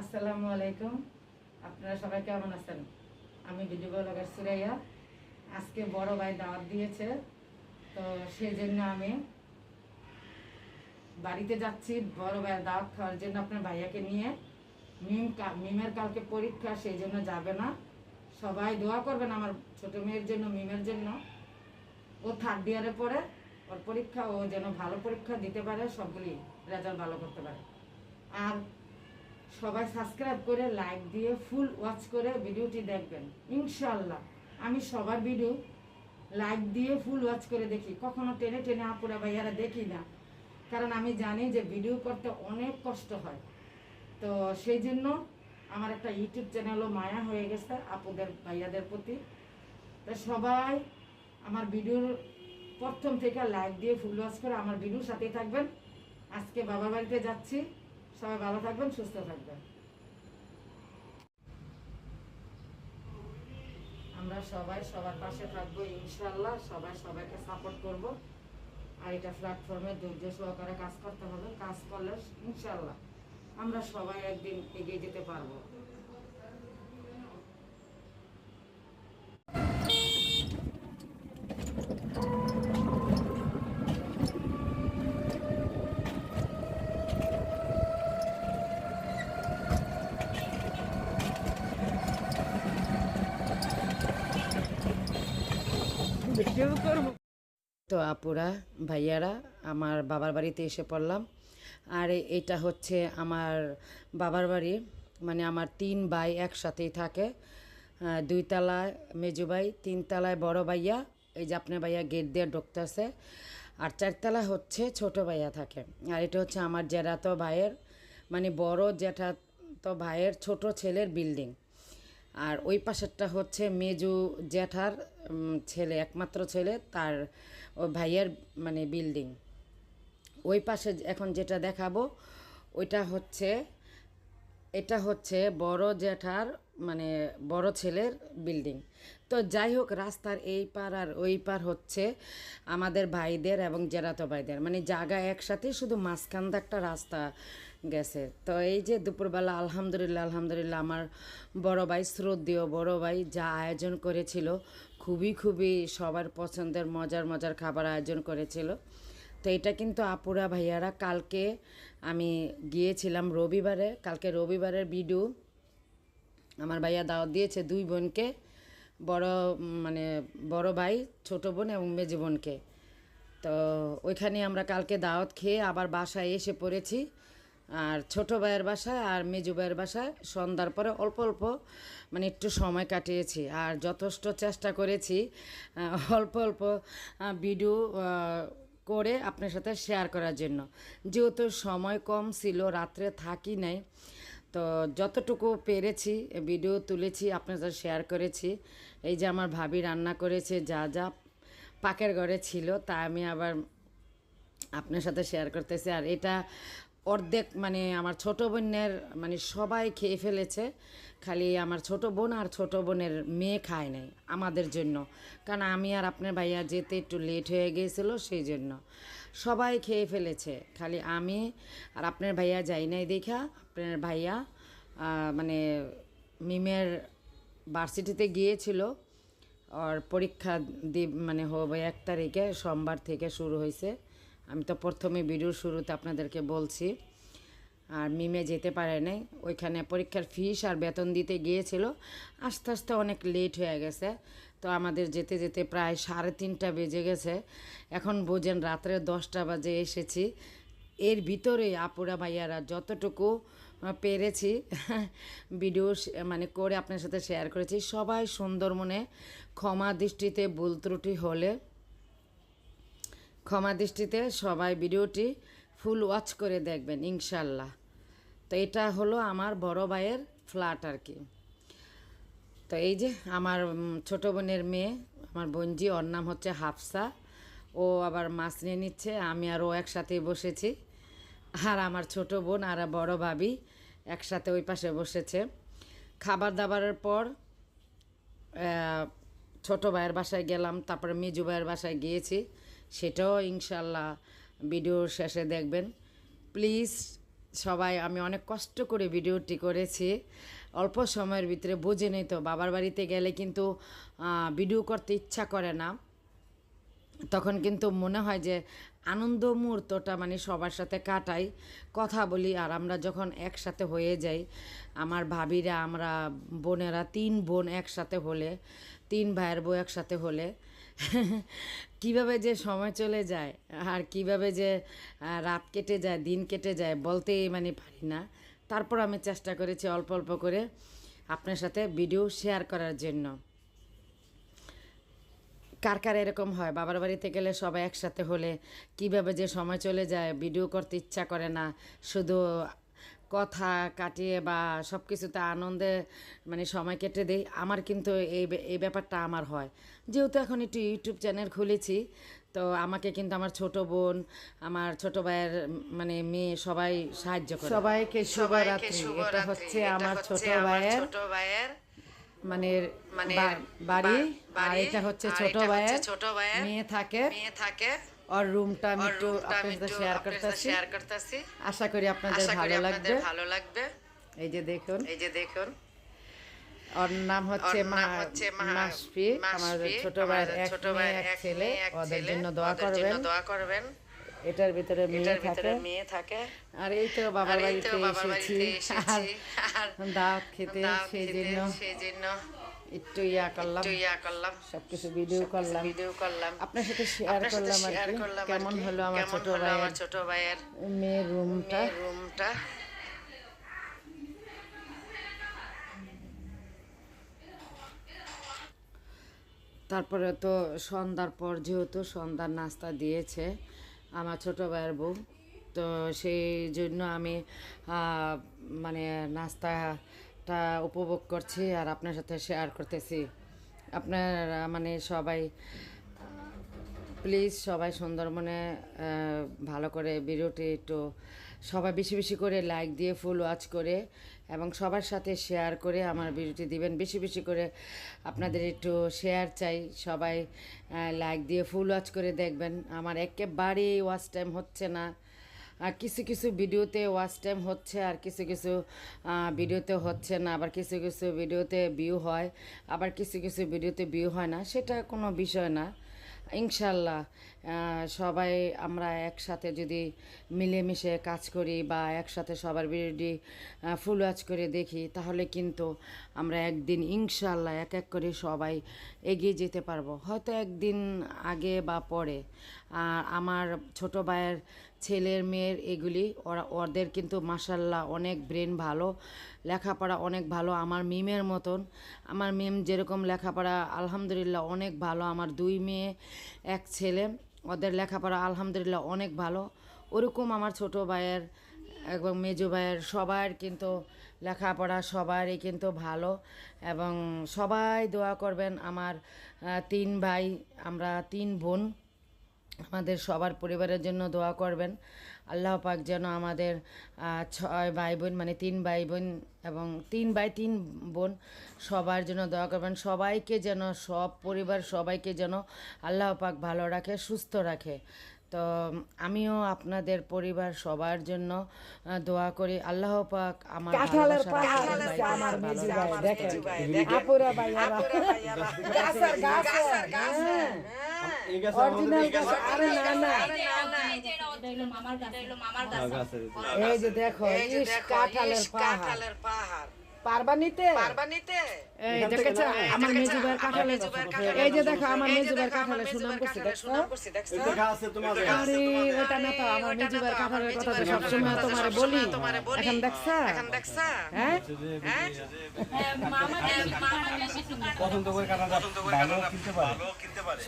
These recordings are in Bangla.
আসসালামু আলাইকুম। আপনারা সবাই কেমন আছেন? আমি ভিডিও ব্লগার সুরাইয়া। আজকে বড় ভাই দাওয়াত দিয়েছে। তো সেই জন্য আমি বাড়িতে যাচ্ছি বড় ভাইয়ের দাওয়াত খাওয়ার জন্য আপনার ভাইয়াকে নিয়ে। মিম মিমের কালকে পরীক্ষা সেই জন্য যাবে না। সবাই দোয়া করবেন আমার ছোট মেয়ের জন্য, মিমের জন্য। ও থার্ড ইয়ারে পড়ে, ওর পরীক্ষা, ও যেন ভালো পরীক্ষা দিতে পারে, সবগুলি রেজাল্ট ভালো করতে পারে। আর সবাই সাবস্ক্রাইব করে লাইক দিয়ে ফুল ওয়াচ করে ভিডিওটি দেখবেন। ইনশাল্লাহ আমি সবার ভিডিও লাইক দিয়ে ফুল ওয়াচ করে দেখি। কখনো টেনে টেনে আপুরা ভাইয়ারা দেখি না। কারণ আমি জানি যে ভিডিও করতে অনেক কষ্ট হয়। তো সেই জন্য আমার একটা ইউটিউব চ্যানেলও মায়া হয়ে গেছে আপুদের, ভাইয়াদের প্রতি। তো সবাই আমার ভিডিওর প্রথম থেকে লাইক দিয়ে ফুল ওয়াচ করে আমার ভিডিওর সাথেই থাকবেন। আজকে বাবার বাড়িতে যাচ্ছি। সবাই ভালো থাকবেন, সুস্থ থাকবেন। আমরা সবাই সবার পাশে থাকব ইনশাল্লাহ সবাই সবাইকে সাপোর্ট করব। আর এটা প্ল্যাটফর্মে ধৈর্য সহকারে কাজ করতে হবে। কাজ করলে ইনশাল্লাহ আমরা সবাই একদিন এগিয়ে যেতে পারব। তো আপুরা, ভাইয়ারা, আমার বাবার বাড়িতে এসে পড়লাম। আর এটা হচ্ছে আমার বাবার বাড়ি মানে আমার তিন ভাই একসাথেই থাকে। দুই তলায় মেজু ভাই, তিন তলায় বড় ভাইয়া, এই যে আপনার ভাইয়া গেট দিয়ে ঢুকতেছে। আর চারতলা হচ্ছে ছোট ভাইয়া থাকে। আর এটা হচ্ছে আমার জেরাতো ভাইয়ের মানে বড় জ্যাঠা তো ভাইয়ের ছোট ছেলের বিল্ডিং। আর ওই পাশেরটা হচ্ছে মেজু জ্যাঠার ছেলে, একমাত্র ছেলে, তার ওই ভাইয়ের মানে বিল্ডিং ওই পাশে এখন যেটা দেখাবো ওইটা হচ্ছে এটা হচ্ছে বড় জ্যাঠার মানে বড় ছেলের বিল্ডিং তো যাই হোক, রাস্তার এই পার আর ওই পার হচ্ছে আমাদের ভাইদের এবং জেরাতো ভাইদের। মানে জায়গা একসাথে শুধু মাঝখান একটা রাস্তা গেছে। তো এই যে দুপুরবেলা আলহামদুলিল্লাহ আলহামদুলিল্লাহ আমার বড় ভাই শ্রদ্ধেয়, বড় ভাই যা আয়োজন করেছিল, খুবই খুবই সবার পছন্দের, মজার মজার খাবার আয়োজন করেছিল। তো এটা কিন্তু আপুরা ভাইয়ারা কালকে আমি গিয়েছিলাম রবিবারে, কালকে রবিবারের ভিডিও। আমার ভাইয়া দাওয়াত দিয়েছে দুই বোনকে, বড় মানে বড় ভাই, ছোট বোন এবং মেজ বোনকে। তো ওইখানে আমরা কালকে দাওয়াত খেয়ে আবার বাসায় এসে পড়েছি। আর ছোট ভাইয়ের বাসায় আর মেজু ভাইয়ের বাসায় সন্ধ্যার পরে অল্প অল্প মানে একটু সময় কাটিয়েছি। আর যথেষ্ট চেষ্টা করেছি অল্প অল্প ভিডিও করে আপনার সাথে শেয়ার করার জন্য। যেহেতু সময় কম ছিল, রাত্রে থাকি নাই, তো যতটুকু পেরেছি ভিডিও তুলেছি, আপনার সাথে শেয়ার করেছি। এই যে আমার ভাবি রান্না করেছে, যা যা পাকের ঘরে ছিল, তা আমি আবার আপনার সাথে শেয়ার করতেছি। আর এটা অর্ধেক মানে আমার ছোট বোনের মানে সবাই খেয়ে ফেলেছে, খালি আমার ছোট বোন আর ছোট বোনের মেয়ে খায় নাই আমাদের জন্য। কারণ আমি আর আপনার ভাইয়া যেতে একটু লেট হয়ে গিয়েছিল সেই জন্য। সবাই খেয়ে ফেলেছে, খালি আমি আর আপনার ভাইয়া যাই নাই দেখা। আপনার ভাইয়া মানে মিমের ভার্সিটিতে গিয়েছিল। আর পরীক্ষা দি মানে হবে এক তারিখে, সোমবার থেকে শুরু হয়েছে। আমি তো প্রথমে ভিডিওর শুরুতে আপনাদেরকে বলছি, আর মিমে যেতে পারে নাই। ওইখানে পরীক্ষার ফিস আর বেতন দিতে গিয়েছিল। আস্তে আস্তে অনেক লেট হয়ে গেছে। তো আমাদের যেতে যেতে প্রায় সাড়ে তিনটা বেজে গেছে। এখন বোঝেন রাত্রে দশটা বাজে এসেছি। এর ভিতরে আপুরা ভাইয়ারা যতটুকু পেরেছি, ভিডিও মানে করে আপনার সাথে শেয়ার করেছি। সবাই সুন্দর মনে ক্ষমা দৃষ্টিতে ভুল ত্রুটি হলে ক্ষমা দৃষ্টিতে সবাই ভিডিওটি ফুল ওয়াচ করে দেখবেন, ইনশাল্লাহ। তো এটা হলো আমার বড় ভাইয়ের ফ্ল্যাট আর কি। তো এই যে আমার ছোট বোনের মেয়ে, আমার বোনজি, ওর নাম হচ্ছে হাফসা। ও আবার মাছ নিয়ে নিচ্ছে, আমি আর ও একসাথে বসেছি। আর আমার ছোট বোন আর বড় ভাবি একসাথে ওই পাশে বসেছে। খাবার দাবারের পর ছোট ভাইয়ের বাসায় গেলাম, তারপরে মিজু ভাইয়ের বাসায় গিয়েছি। সেটাও ইনশাল্লাহ ভিডিওর শেষে দেখবেন। প্লিজ সবাই, আমি অনেক কষ্ট করে ভিডিওটি করেছি। অল্প সময়ের ভিতরে বুঝে নেই তো, বাবার বাড়িতে গেলে কিন্তু ভিডিও করতে ইচ্ছা করে না। তখন কিন্তু মনে হয় যে, আনন্দ মুহূর্তটা মানে সবার সাথে কাটাই, কথা বলি আর আমরা যখন একসাথে হয়ে যাই, আমার ভাবিরা, আমরা বোনেরা, তিন বোন একসাথে হলে, তিন ভাইয়ের বউ একসাথে হলে কীভাবে যে সময় চলে যায় আর কীভাবে যে রাত কেটে যায়, দিন কেটে যায় বলতেই মানে পারি না। তারপর আমি চেষ্টা করেছি অল্প অল্প করে আপনার সাথে ভিডিও শেয়ার করার জন্য। কার কার এরকম হয়? বাবার বাড়িতে গেলে সবাই একসাথে হলে কীভাবে যে সময় চলে যায় ভিডিও করতে ইচ্ছা করে না। শুধু কথা কাটিয়ে বা সব কিছুতে আনন্দে মানে সময় কেটে দেই। আমার কিন্তু এই এই ব্যাপারটা আমার হয়। যেহেতু এখন একটু ইউটিউব চ্যানেল খুলেছি তো আমাকে কিন্তু আমার ছোট বোন আমার ছোট ভাইয়ের মানে মেয়ে সবাই সাহায্য করে। সবাইকে শুভরাত্রি। এটা হচ্ছে আমার ছোট ভাইয়ের ছোট ভাইয়ের মানে মানে বাড়ি। আর এটা হচ্ছে ছোট ভাইয়ের ছোট ভাইয়ের মেয়ে থাকে। মেয়ে থাকে। ওর রুমটা আমি একটু সাথে শেয়ার করতেছি। শেয়ার করতেছি। আশা করি আপনাদের ভালো লাগবে। ভালো লাগবে। এই যে দেখুন। এই যে দেখুন। ওর নাম হচ্ছে মাসফি। আমার ছোট ভাইয়ের এক মেয়ে এক ছেলে। ওদের জন্য দোয়া করবেন জন্য দোয়া করবেন। এটার ভিতরে মেয়ে থাকে। মেয়ে থাকে। আর এই তো বাবার বাড়িতে এসেছি। আর দাওয়াত খেতে সেই জন্য। সেই জন্য। একটু ইয়া করলাম। একটু ইয়া করলাম। সবকিছু ভিডিও করলাম। ভিডিও করলাম। আপনার সাথে শেয়ার করলাম আর কেমন হলো আমার ছোট ভাইয়ের ছোট ভাইয়ের মেয়ের রুমটা রুমটা তারপরে তো সন্ধ্যার পর যেহেতু সন্ধ্যার নাস্তা দিয়েছে আমার ছোটো ভাইয়ের বউ, তো সেই জন্য আমি মানে নাস্তাটা উপভোগ করছি আর আপনার সাথে শেয়ার করতেছি। আপনার মানে সবাই প্লিজ সবাই সুন্দরবনে ভালো করে ভিডিওটি একটু, সবাই বেশি বেশি করে লাইক দিয়ে ফুল ওয়াচ করে এবং সবার সাথে শেয়ার করে আমার ভিডিওটি দিবেন। বেশি বেশি করে আপনাদের একটু শেয়ার চাই। সবাই লাইক দিয়ে ফুল ওয়াচ করে দেখবেন। আমার একেবারেই ওয়াচ টাইম হচ্ছে না। আর কিছু কিছু ভিডিওতে ওয়াচ টাইম হচ্ছে, আর কিছু কিছু ভিডিওতে হচ্ছে না। আবার কিছু কিছু ভিডিওতে ভিউ হয়, আবার কিছু কিছু ভিডিওতে ভিউ হয় না। সেটা কোনো বিষয় না। ইনশাল্লাহ। সবাই আমরা একসাথে যদি মিলেমিশে কাজ করি বা একসাথে সবার বিরোধী ফুল ওয়াচ করে দেখি, তাহলে কিন্তু আমরা একদিন ইনশাল্লাহ এক এক করে সবাই এগিয়ে যেতে পারব। হয়তো একদিন আগে বা পরে। আর আমার ছোট ভাইয়ের ছেলের মেয়ের এগুলি, ওরা, ওদের কিন্তু মাসাল্লাহ অনেক ব্রেন ভালো, লেখাপড়া অনেক ভালো। আমার মিমের মতন, আমার মিম যেরকম লেখাপড়া, আলহামদুলিল্লাহ অনেক ভালো। আমার দুই মেয়ে, এক ছেলে। ওদের লেখাপড়া আলহামদুলিল্লাহ অনেক ভালো। ওরকম আমার ছোট ভাইয়ের এবং মেজো ভাইয়ের সবার কিন্তু লেখাপড়া সবারই কিন্তু ভালো এবং সবাই দোয়া করবেন আমার তিন ভাই, আমরা তিন বোন। আমাদের সবার পরিবারের জন্য দোয়া করবেন। আল্লাহ পাক যেন আমাদের ছয় ভাই বোন মানে তিন ভাই বোন এবং তিন ভাই তিন বোন সবার জন্য দোয়া করবেন। সবাইকে যেন, সব পরিবার সবাইকে যেন আল্লাহ পাক ভালো রাখে, সুস্থ রাখে। তো আমিও আপনাদের পরিবার সবার জন্য দোয়া করি। আল্লাহ পাক আমার এই যে দেখো কাঁঠালের পাহাড়। কাঁঠালের পাহাড় পারবা নিতে? পারবা নিতে এই দেখেছ? আমার যে দেখো আমার সুনাম দেখছ? আরে ওটা না তো কথা তো তোমারে বলি। এখন দেখছা? এখন দেখছা? হ্যাঁ? হ্যাঁ?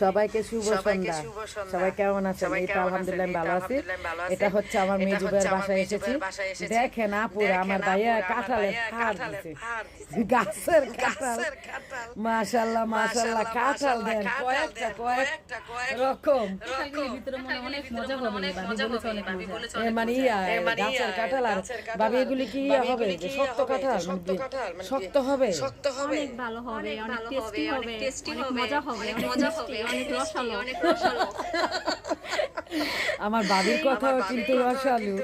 সবাইকে শুভ সন্ধ্যা। সবাই কেমন আছেন? আলহামদুলিল্লাহ ভালো আছি। আলহামদুলিল্লাহ ভালো আছি। এটা হচ্ছে আমার এটা মেজু হচ্ছে ভাইয়ের আমার বাসায় এসেছি। দেখেন আপুরা আমার ভাইয়া কাঁঠালের গাছের কাঁঠাল। মাশাল্লাহ মাশাল্লাহ কাঁঠাল দেন। কয়েকটা কয়েকটা, রকম। মানে ইয়া মানে গাছের কাঁঠাল আর আর এগুলি কি ভাবি হবে? শক্ত কাঁঠাল শক্ত মানে শক্ত? হবে? শক্ত হবে। অনেক ভালো হবে অনেক টেস্টি হবে, টেস্টি হবে, মজা হবে মজা হবে, অনেক রসালো। অনেক রসালো। আমার বাবির কথাও কিন্তু রসালু।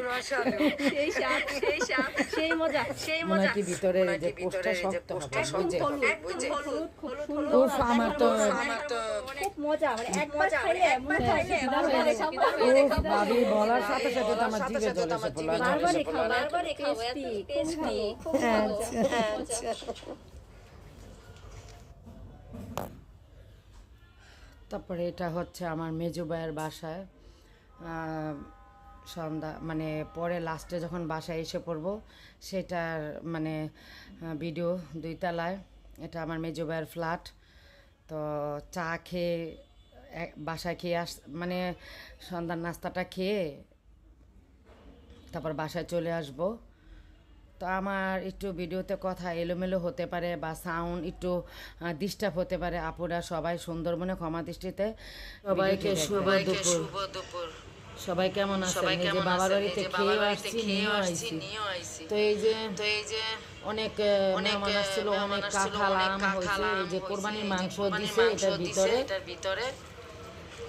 সেই স্বাদ সেই স্বাদ সেই মজা সেই মজা। কি ভিতরে যে কোষটা শক্ত হবে বুঝে উফ, আমার তো খুব মজা মানে একবার খাইলে মনে হয় হয়ে উফ, বাবি বলার সাথে সাথে তো আমার জিভে জল এসে পড়ল বারবারই খাও বারবারই খাও এত টেস্টি খুব ভালো আচ্ছা তারপরে এটা হচ্ছে আমার মেজো ভাইয়ের বাসায় আহ, সন্ধ্যা মানে পরে লাস্টে যখন বাসায় এসে পড়ব সেটার মানে ভিডিও দুই তলায় এটা আমার মেজো ভাইয়ের ফ্ল্যাট তো চা খেয়ে বাসায় খেয়ে আস মানে সন্ধ্যার নাস্তাটা খেয়ে তারপর বাসায় চলে আসব। তো আমার একটু ভিডিওতে কথা এলোমেলো হতে পারে বা সাউন্ড একটু ডিস্টার্ব হতে পারে। আপুরা সবাই সুন্দরবনে ক্ষমা দৃষ্টিতে সবাইকে শুভ দুপুর। সবাই কেমন আছেন? এই যে বাবার বাড়িতে খেয়ে আসছি নিয়েও আইছি। তো এই যে তো এই যে অনেক মেহমান আসছিল অনেক কাঁঠাল আম হয়েছে এই যে কোরবানির মাংস দিছে এটার ভিতরে। এটার ভিতরে।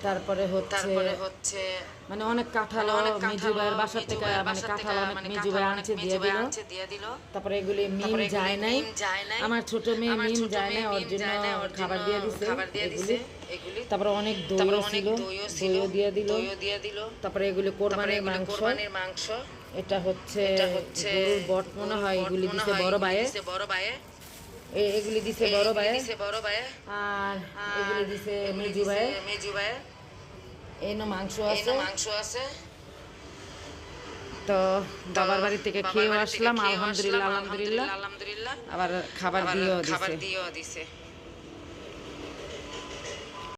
তারপরে হচ্ছে মানে অনেক কাঁঠাল মিজু ভাইয়ের বাসার থেকে মানে কাঁঠাল অনেক মিজু ভাই আনছে দিয়ে দিল। তারপরে এগুলি মিম যায় নাই। আমার ছোট মেয়ে মিম যায় মেয়ে না ওর জন্য খাবার দিয়ে দিছে এগুলি। তারপরে অনেক দইও ছিল দইও দিয়ে দিল। দইও দিয়ে দিল। তারপরে এগুলি কোরবানির মাংস। মাংস। এটা হচ্ছে বট মনে হয় এগুলি মনে দিছে বড় ভাইয়ে বড় ভাইয়ে এগুলি দিছে বড় ভাই দিছে বড় ভাই আর এগুলি দিছে মেজু ভাই মেজু ভাই এনো মাংস আছে। মাংস আছে। তো বাবার বাড়ি থেকে খেয়ে আসলাম আলহামদুলিল্লাহ আলহামদুলিল্লাহ। আলহামদুলিল্লাহ। আবার খাবার আবার দিয়েও খাবার দিয়েও দিছে।